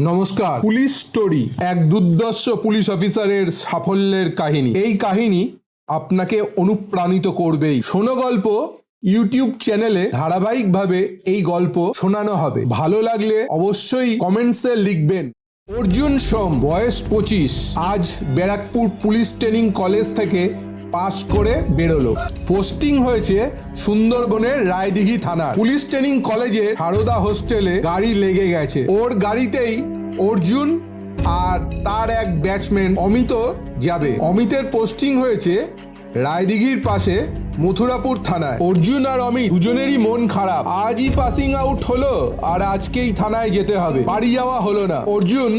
নমস্কার। Police story, এক দুর্দর্শ police অফিসারের সাফল্যের কাহিনী। এই কাহিনী আপনাকে অনুপ্রাণিত করবেই। শোনো গল্প, ইউটিউব চ্যানেলে ধারাবাহিকভাবে এই গল্প শোনানো হবে। ভালো লাগলে অবশ্যই কমেন্টসে লিখবেন। অর্জুন সোম, বয়স পঁচিশ। আজ ব্যারাকপুর পুলিশ ট্রেনিং কলেজ থেকে পাশ করে বেরোলো। পোস্টিং হয়েছে সুন্দরবনের রায়দিঘি থানা পুলিশ ট্রেনিং কলেজের সারদা হোস্টেলে গাড়ি লেগে গেছে। ওর গাড়িতেই অর্জুন আর তার এক ব্যাটসম্যান অমিত যাবে। অমিতের পোস্টিং হয়েছে রায়দিঘির পাশে মথুরাপুর থানায়। অর্জুন আর অমিত দুজনেরই মন খারাপ। আজই পাসিং আউট হলো আর আজকেই থানায় যেতে হবে। বাড়ি যাওয়া হলো না। অর্জুন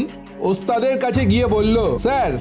ওস্তাদের কাছে গিয়ে বলল, স্যার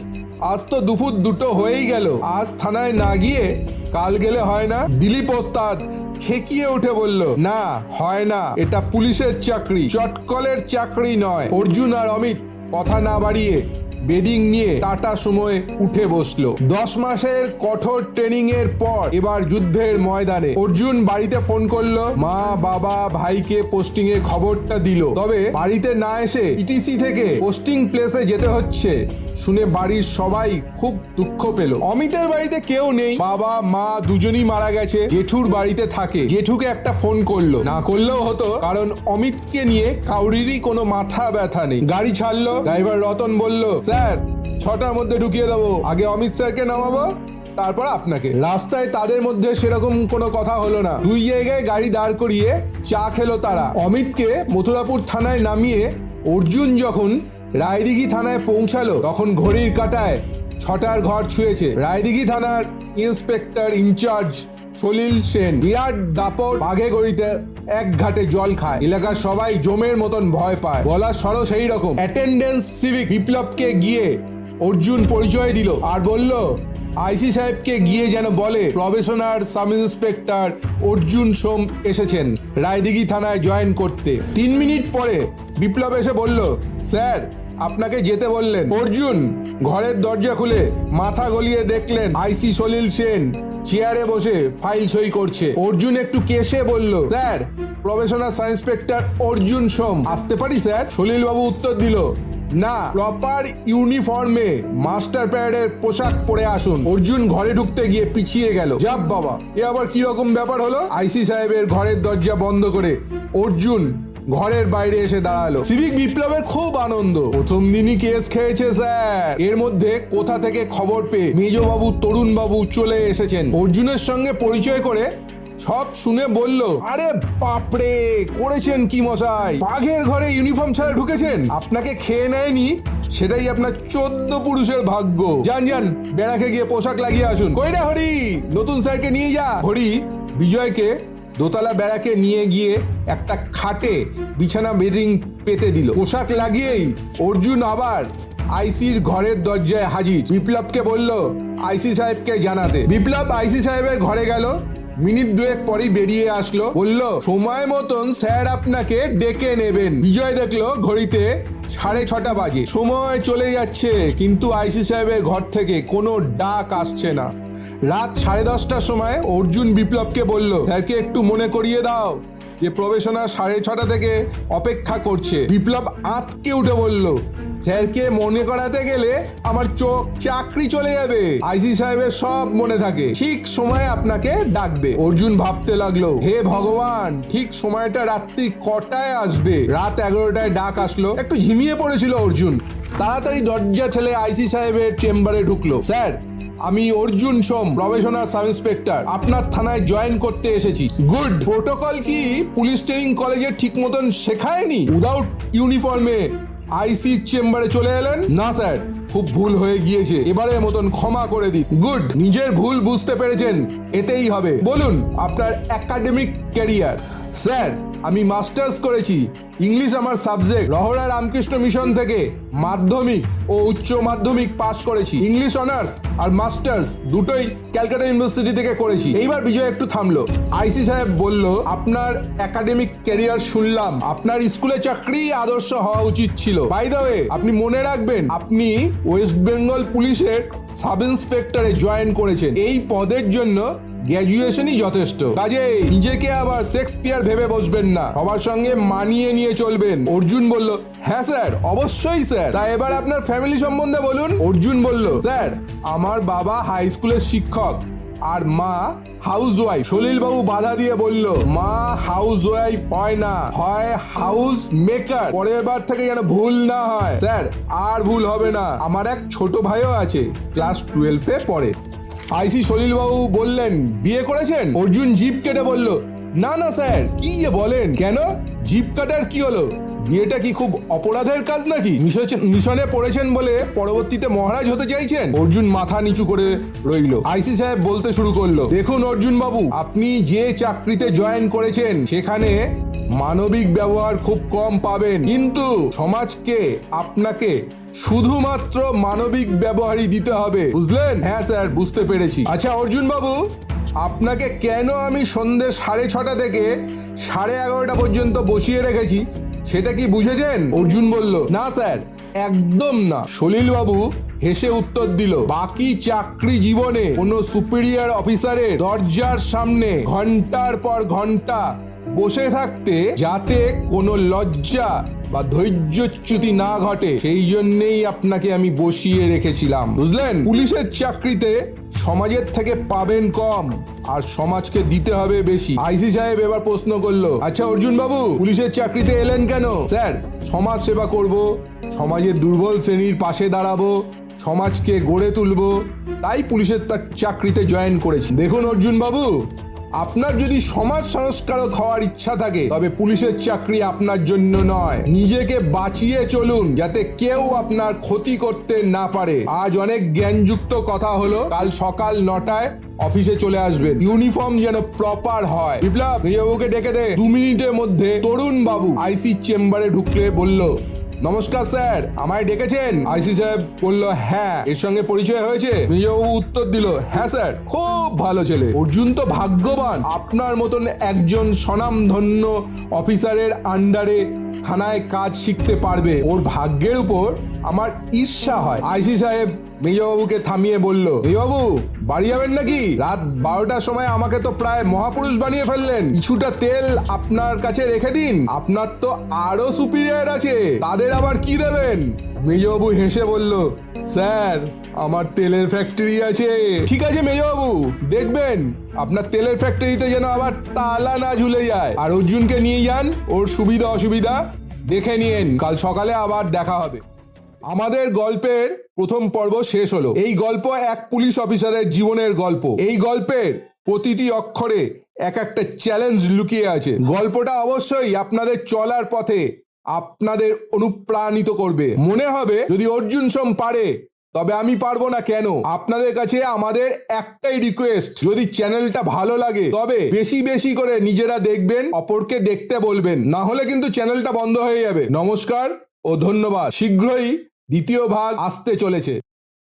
আজ তো দুপুর দুটো হয়েই গেল। আজ থানায় না গিয়ে কাল গেলে হয় না? দিলীপ ওস্তাদ খেকিয়ে উঠে বলল, না, হয় না। এটা পুলিশের চাকরি। চটকলের চাকরি নয়। অর্জুন আর অমিত কথা না বাড়িয়ে বেডিং নিয়ে টাটা সময় উঠে বসল। দশ মাসের কঠোর ট্রেনিং এর পর এবার যুদ্ধের ময়দানে অর্জুন বাড়িতে ফোন করল। মা, বাবা, ভাইকে পোস্টিং এর খবরটা দিল। তবে বাড়িতে না এসে ইটিসি থেকে পোস্টিং প্লেসে যেতে হচ্ছে। শুনে বাড়ির সবাই খুব দুঃখ পেল। অমিতের বাড়িতে কেউ নেই। বাবা, মা দুজনই মারা গেছে। জেঠুর বাড়িতে থাকে। জেঠুকে একটা ফোন করল। না করলেও হতো, কারণ অমিতকে নিয়ে কাউরিরই কোনো মাথা ব্যথা নেই। গাড়ি ছাড়লো। ড্রাইভার রতন বলল, স্যার, ছটার মধ্যে ঢুকিয়ে দেবো। আগে অমিত স্যারকে নামাবো, তারপর আপনাকে। রাস্তায় তাদের মধ্যে সেরকম কোনো কথা হলো না। দুই জায়গায় গাড়ি দাঁড় করিয়ে চা খেলো তারা। অমিতকে মথুরাপুর থানায় নামিয়ে অর্জুন যখন রায়দিঘি থানায় পৌঁছালো, তখন ঘড়ির কাটায় ছটার ঘর ছুঁয়েছে। রায়দিঘি থানার ইন্সপেক্টর ইনচার্জ সলিল সেন বিরাট দাপট বাঘে গড়িতে এক ঘাটে জল খায়। এলাকার সবাই জমের মতন ভয় পায়। বলা সরো সেই রকম। অ্যাটেন্ডেন্স সিভিক বিপ্লবকে গিয়ে অর্জুন পরিচয় দিল আর বলল, আইসি সাহেবকে গিয়ে যেন বলে, probationer sub inspector Arjun Som এসেছেন রায়দিঘি থানায় জয়েন করতে। তিন মিনিট পরে বিপ্লব এসে বলল, স্যার আপনাকে যেতে বললেন। অর্জুন, ঘরের দরজা খুলে মাথা গলিয়ে দেখলেন আইসি সলিল সেন চেয়ারে বসে ফাইল সই করছে। অর্জুন একটু কেসে বলল, sir probationer sub inspector Arjun Som. আসতে পারি, স্যার। সলিল বাবু উত্তর দিল, না, প্রপার ইউনিফর্মে মাস্টার প্যারেডের পোশাক পরে আসুন। অর্জুন ঘরে ঢুকতে গিয়ে পিছিয়ে গেল যাব বাবা, এ আবার কি রকম ব্যাপার হলো? আইসি সাহেবের ঘরের দরজা বন্ধ করে, অর্জুন ঘরের বাইরে এসে দাঁড়াল। সিভিক বিপ্লবের খুব আনন্দ। প্রথম দিনই কেস খেয়েছে, স্যার। এর মধ্যে কোথা থেকে খবর পেয়ে মেজবাবু তরুণ বাবু চলে এসেছেন। অর্জুনের সঙ্গে পরিচয় করে সব শুনে বলল, আরে বাপরে, করেছেন কি মশাই? বাঘের ঘরে ইউনিফর্ম ছাড়া ঢুকেছেন? আপনাকে খেয়ে নেয়নি? সেটাই আপনার চোদ্দ পুরুষের ভাগ্য। যান যান বেড়াকে গিয়ে পোশাক লাগিয়ে আসুন। কই রে হরি? নতুন স্যারকে নিয়ে যা। হরি, বিজয়কে দোতলা বেড়াকে নিয়ে গিয়ে একটা খাটে বিছানা বেদিং পেতে দিল। পোশাক লাগিয়েই অর্জুন আবার আইসির ঘরের দরজায় হাজির। বিপ্লবকে বলল, আইসি সাহেবকে জানাতে। বিপ্লব আইসি সাহেবের ঘরে গেল। মিনিট দুয়েক পরেই বেরিয়ে আসলো। বলল, সময় মতন স্যার আপনাকে ডেকে নেবেন। বিজয় দেখল ঘড়িতে সাড়ে ছটা বাজে। সময় চলে যাচ্ছে, কিন্তু আইসি সাহেবের ঘর থেকে কোনো ডাক আসছে না। রাত সাড়ে দশটার সময় অর্জুন বিপ্লবকে বলল, স্যারকে একটু মনে করিয়ে দাও। যে প্রবেশনা সাড়ে ছটা থেকে অপেক্ষা করছে। বিপ্লব আঁতকে উঠে বলল, স্যারকে মনে করাতে গেলে আমার চোখ চাকরি চলে যাবে। আইসি সাহেবের সব মনে থাকে। ঠিক সময় আপনাকে ডাকবে। অর্জুন ভাবতে লাগল, হে ভগবান, ঠিক সময়টা রাত্রি কটায় আসবে? রাত এগারোটায় ডাক আসলো। একটু ঝিমিয়ে পড়েছিল অর্জুন। তাড়াতাড়ি দরজা ঠেলে আইসি সাহেবের চেম্বারে ঢুকলো। স্যার আমি Arjun Som, probationer sub inspector. আপনার থানায় জয়েন করতে এসেছি। গুড। প্রোটোকল কি পুলিশ ট্রেনিং কলেজে ঠিক মতন শেখায়নি? উইদাউট ইউনিফর্মে আইসি চেম্বারে চলে এলেন? না, স্যার। খুব ভুল হয়ে গিয়েছে। এবারের মতন ক্ষমা করে দিন। গুড। নিজের ভুল বুঝতে পেরেছেন। এতেই হবে। বলুন, আপনার একাডেমিক ক্যারিয়ার স্যার, আমি মাস্টার্স করেছি। ইংলিশ আমার সাবজেক্ট। রহরা রামকৃষ্ণ মিশন থেকে মাধ্যমিক ও উচ্চ মাধ্যমিক পাশ করেছি। ইংলিশ অনার্স আর মাস্টার্স দুটোই ক্যালকাটা ইউনিভার্সিটি থেকে করেছি। এইবার বিজয় একটু থামলো। আইসি সাহেব বলল, আপনার একাডেমিক ক্যারিয়ার শুনলাম। আপনার স্কুলে চাকরি আদর্শ হওয়া উচিত ছিল। বাই দ্য ওয়ে আপনি মনে রাখবেন, আপনি ওয়েস্ট বেঙ্গল পুলিশের সাব ইন্সপেক্টরে জয়েন করেছেন। এই পদের জন্য গ্র্যাজুয়েশনই যথেষ্ট। কাজেই নিজেকে আবার শেক্সপিয়ার ভেবে বসবেন না। সবার সঙ্গে মানিয়ে নিয়ে চলবেন। অর্জুন বলল হ্যাঁ স্যার, অবশ্যই স্যার। তা এবার আপনার ফ্যামিলি সম্বন্ধে বলুন। অর্জুন বলল, স্যার, আমার বাবা হাই স্কুলের শিক্ষক, আর মা হাউস ওয়াইফ সলিল বাবু বাধা দিয়ে বলল, মা হাউস ওয়াইফ হয় না, হয় হাউস মেকার পরের বার থেকে যেন ভুল না হয়। স্যার, আর ভুল হবে না। আমার এক ছোট ভাইও আছে ক্লাস টুয়েলভে পড়ে। আইসি সলিল বাবু বললেন, বিয়ে করেছেন? অর্জুন জিপ কেটে বলল, না না স্যার, কি যে বলেন? কেন? জিপ কাটার কি হলো? বিয়েটা কি খুব অপরাধের কাজ নাকি? মিশনে পড়েছেন বলে পরবর্তীতে মহারাজ হতে চাইছেন? অর্জুন মাথা নিচু করে রইল। আইসি সাহেব বলতে শুরু করল, দেখুন অর্জুন বাবু আপনি যে চাকরিতে জয়েন করেছেন, সেখানে মানবিক ব্যবহার খুব কম পাবেন। কিন্তু সমাজকে, আপনাকে শুধুমাত্র মানবিক ব্যবহারই দিতে হবে। বুঝলেন? হ্যাঁ স্যার, বুঝতে পেরেছি। আচ্ছা অর্জুন বাবু আপনাকে কেন আমি সন্ধে সাড়ে ছটা থেকে সাড়ে এগারোটা পর্যন্ত বসিয়ে রেখেছি? সেটা কি বুঝেছেন? অর্জুন বলল, না, স্যার, একদম না। সলিল বাবু হেসে উত্তর দিল, বাকি চাকরি জীবনে কোনো সুপিরিয়র অফিসারের দরজার সামনে ঘণ্টার পর ঘণ্টা বসে থাকতে যাতে কোনো লজ্জা বা ধৈর্যচ্যুতি না ঘটে, সেই জন্যেই আপনাকে আমি বসিয়ে রেখেছিলাম। বুঝলেন? পুলিশের চাকরিতে সমাজের থেকে পাবেন কম, আর সমাজকে দিতে হবে বেশি। আইসি সাহেব এবার প্রশ্ন করল আচ্ছা অর্জুন বাবু পুলিশের চাকরিতে এলেন কেন? স্যার, সমাজ সেবা করব, সমাজের দুর্বল শ্রেণির পাশে দাঁড়াবো, সমাজকে গড়ে তুলবো। তাই পুলিশের তার চাকরিতে জয়েন করেছি। দেখুন অর্জুন বাবু আপনার যদি সমাজ সংস্কারক হওয়ার ইচ্ছা থাকে, তবে পুলিশের চাকরি আপনার জন্য নয়। নিজেকে বাঁচিয়ে চলুন, যাতে কেউ আপনার ক্ষতি করতে না পারে। আজ অনেক জ্ঞানযুক্ত কথা হলো, কাল সকাল নটায় অফিসে চলে আসবেন। ইউনিফর্ম যেন প্রপার হয়। বিপ্লব ডেকে দে। দু মিনিটের মধ্যে তরুণ বাবু আইসি চেম্বারে ঢুকলে বলল নমস্কার, স্যার। আমায় ডেকেছেন? আইসি সাহেব বলল হ্যাঁ এর সঙ্গে পরিচয় হয়েছে। মেজবাবু উত্তর দিল হ্যাঁ স্যার, খুব ভালো ছেলে। অর্জুন তো ভাগ্যবান। আপনার মতন একজন স্বনামধন্য অফিসারের আন্ডারে থানায় কাজ শিখতে পারবে। ওর ভাগ্যের উপর আমার ঈর্ষা হয়। আইসি সাহেব মেজবাবুকে থামিয়ে বলল মেজবাবু বাড়ি যাবেন নাকি? রাত বারোটার সময় আমাকে তো প্রায় মহাপুরুষ বানিয়ে ফেললেন। কিছুটা তেল আপনার কাছে রেখে দিন। আপনার তো আরও সুপিরিয়ার আছে। তাদের আবার কি দেবেন? মেজবাবু হেসে বলল, স্যার, আমার তেলের ফ্যাক্টরি আছে। ঠিক আছে মেজবাবু দেখবেন। আপনার তেলের ফ্যাক্টরিতে যেন আবার তালা না ঝুলে যায়। আর অর্জুনকে নিয়ে যান। ওর সুবিধা অসুবিধা দেখে নিয়েন। কাল সকালে আবার দেখা হবে। আমাদের গল্পের প্রথম পর্ব শেষ হলো। এই গল্প এক পুলিশ অফিসারের জীবনের গল্প। এই গল্পের প্রতিটি অক্ষরে এক একটা চ্যালেঞ্জ লুকিয়ে আছে। গল্পটা অবশ্যই আপনাদের চলার পথে আপনাদের অনুপ্রাণিত করবে। মনে হবে, যদি অর্জুন সোম পারে, তবে আমি পারব না কেন? আপনাদের কাছে আমাদের একটাই রিকোয়েস্ট যদি চ্যানেলটা ভালো লাগে, তবে বেশি বেশি করে নিজেরা দেখবেন, অপরকে দেখতে বলবেন। না হলে কিন্তু চ্যানেলটা বন্ধ হয়ে যাবে। নমস্কার ও ধন্যবাদ। শীঘ্রই দ্বিতীয় ভাগ আসতে চলেছে।